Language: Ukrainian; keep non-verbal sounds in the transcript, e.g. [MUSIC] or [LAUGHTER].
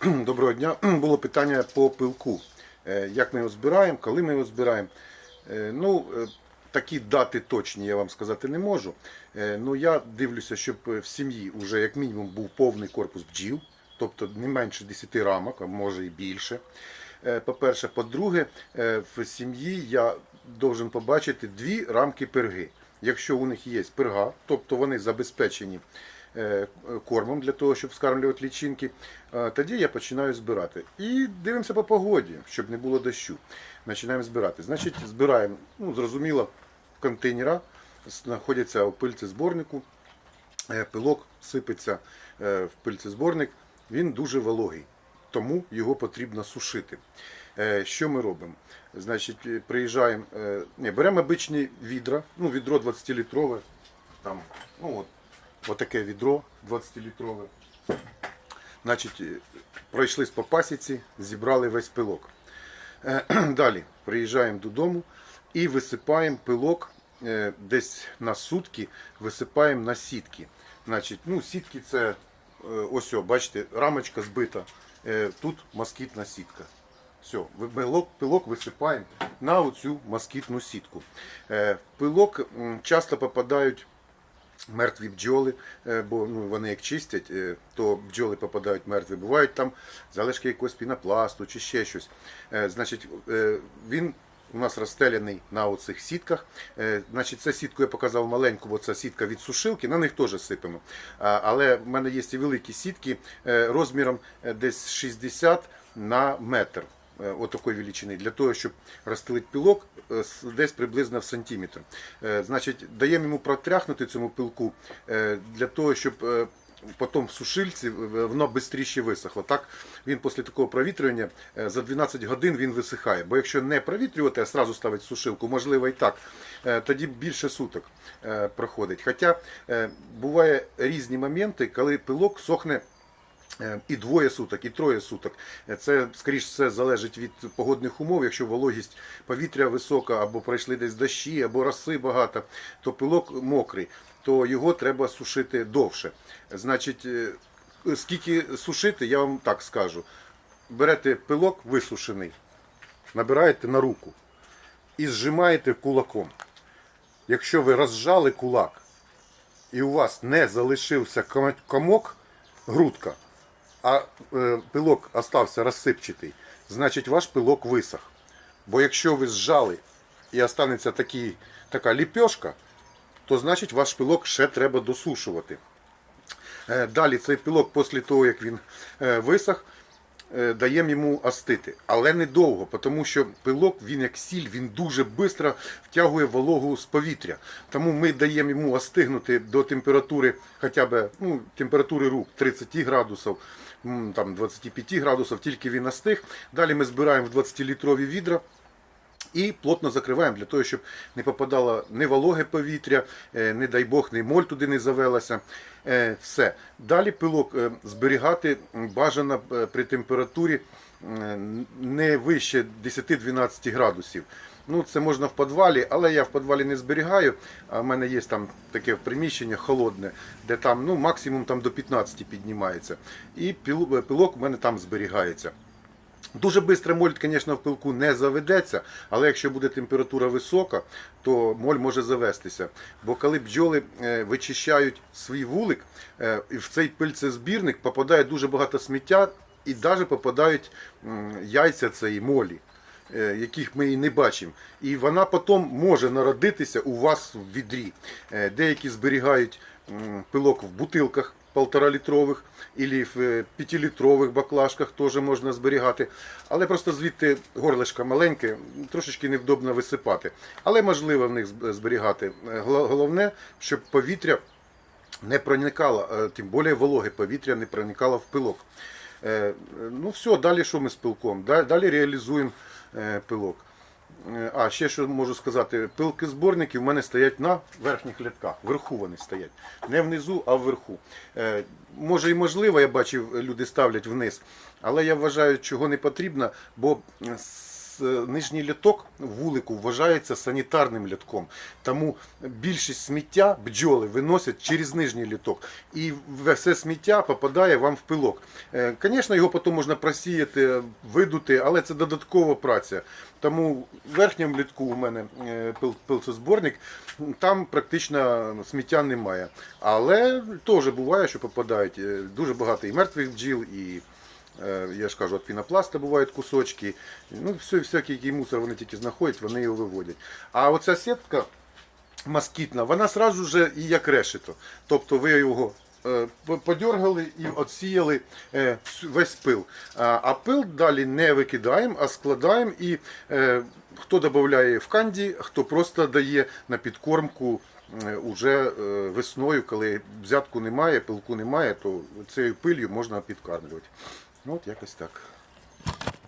[CLEARS THROAT] Доброго дня. [CLEARS THROAT] Було питання по пилку. Е, Як ми його збираємо, коли ми його збираємо. Е, Ну, е, такі дати точні я вам сказати не можу. Ну, я дивлюся, щоб в сім'ї вже як мінімум був повний корпус бджіл, тобто не менше 10 рамок, а може і більше. По-перше, по-друге, в сім'ї я должен побачити дві рамки перги. Якщо у них є перга, тобто вони забезпечені кормом для того, щоб скармлювати лічинки, е, тоді я починаю збирати. І дивимося по погоді, щоб не було дощу. Починаємо збирати. Значить, збираємо, ну, зрозуміло, контейнера знаходяться у пильцезборнику, Е, пилок сипеться е, в пильцезборник, він дуже вологий, тому його потрібно сушити. Е, Що ми робимо? Значить, е, приїжджаємо, е, ні, беремо обичні відра, ну, відро 20-літрове, там, ну, от, отаке відро 20-літрове. Значить, е, пройшлись по пасіці, зібрали весь пилок. Е, [CLEARS THROAT] Далі приїжджаємо додому і висипаємо пилок е, десь на сутки, висипаємо на сітки. Значить, ну, сітки це ось, о, бачите, рамочка збита. Тут москітна сітка. Все, пилок, пилок висипаємо на оцю москітну сітку. Пилок часто попадають мертві бджоли, е, бо ну, вони як чистять, е, то бджоли попадають мертві. Бувають там залишки якогось пінопласту чи ще щось. Е, Значить, він у нас розстеляний на оцих сітках. Значить, це сітку я показав маленьку, бо це сітка від сушилки, на них теж сипемо. Але в мене є і великі сітки розміром десь 60 на метр е, отакої величини, для того, щоб розстелити пілок е, десь приблизно в сантиметр. Е, Значить, даємо йому протряхнути цьому пилку для того, щоб потім в сушильці воно швидше висохло. Так він після такого провітрювання за 12 годин він висихає. Бо якщо не провітрювати, а сразу ставити сушилку, можливо і так, тоді більше суток проходить. Хоча буває різні моменти, коли пилок сохне. Е, І двоє суток, і троє суток. Е, Це, скоріш все, залежить від погодних умов. Якщо вологість повітря висока, або пройшли десь дощі, або роси багато, то пилок мокрий, то його треба сушити довше. Значить, е, скільки сушити, я вам так скажу. Берете пилок висушений, набираєте на руку і зжимаєте кулаком. Якщо ви розжали кулак, і у вас не залишився комо- комок, грудка, а е, пилок остався розсипчатий, значить ваш пилок висох. Бо якщо ви зжали і останеться такі, така ліпьошка, то значить ваш пилок ще треба досушувати. Е, Далі цей пилок, після того, як він е, висох, даємо йому остити. Але недовго, тому що пилок, він як сіль, він дуже швидко втягує вологу з повітря. Тому ми даємо йому остигнути до температури хоча б ну, температури рук 30 градусів, там 25 градусів, тільки він остиг. Далі ми збираємо в 20-літрові відра. І плотно закриваємо для того, щоб не попадало ні вологе повітря, е, не дай Бог, ні моль туди не завелася. Е, Все. Далі пилок е, зберігати бажано при температурі не вище 10-12 градусів. Ну, це можна в підвалі, але я в підвалі не зберігаю. А в мене є там таке приміщення холодне, де там ну, максимум там до 15 піднімається. І пилок в мене там зберігається. Дуже швидко моль, звісно, в пилку не заведеться, але якщо буде температура висока, то моль може завестися. Бо коли бджоли е, вичищають свій вулик, е, в цей пильцезбірник попадає дуже багато сміття і навіть попадають яйця цієї молі. е, Яких ми і не бачимо, і вона потім може народитися у вас в відрі. Деякі зберігають пилок в бутилках полторалітрових, або в 5-літрових баклажках теж можна зберігати. Але просто звідти горлишко маленьке, трошечки невдобно висипати. Але можливо в них зберігати. Е, Головне, щоб повітря не проникало, е, тим більше вологе повітря не проникало в пилок. Е, Ну все, далі що ми з пилком? Далі реалізуємо е, пилок. А, ще що можу сказати, пилки зборники в мене стоять на верхніх рядках. Вверху вони стоять. Не внизу, а вверху. Е, Може і можливо, я бачив, люди ставлять вниз, але я вважаю, чого не потрібно, бо нижній літок вулику вважається санітарним літком. Тому більшість сміття бджоли виносять через нижній літок. І все сміття попадає вам в пилок. Е, Звісно, його потім можна просіяти, видути, але це додаткова праця. Тому в верхньому літку у мене е, пил- пилцезборник, там практично сміття немає. Але теж буває, що попадають е, дуже багато і мертвих бджіл, і е, я ж кажу, від пінопласта бувають кусочки. Ну, все, всякий який мусор вони тільки знаходять, вони його виводять. А оця сітка москітна, вона сразу же і як решето. Тобто ви його е, подергали і отсіяли е, весь пил. А, пил далі не викидаємо, а складаємо і е, хто додає в канді, хто просто дає на підкормку е, уже е, весною, коли взятку немає, пилку немає, то цією пилью можна підкармлювати. Ну, от якось так.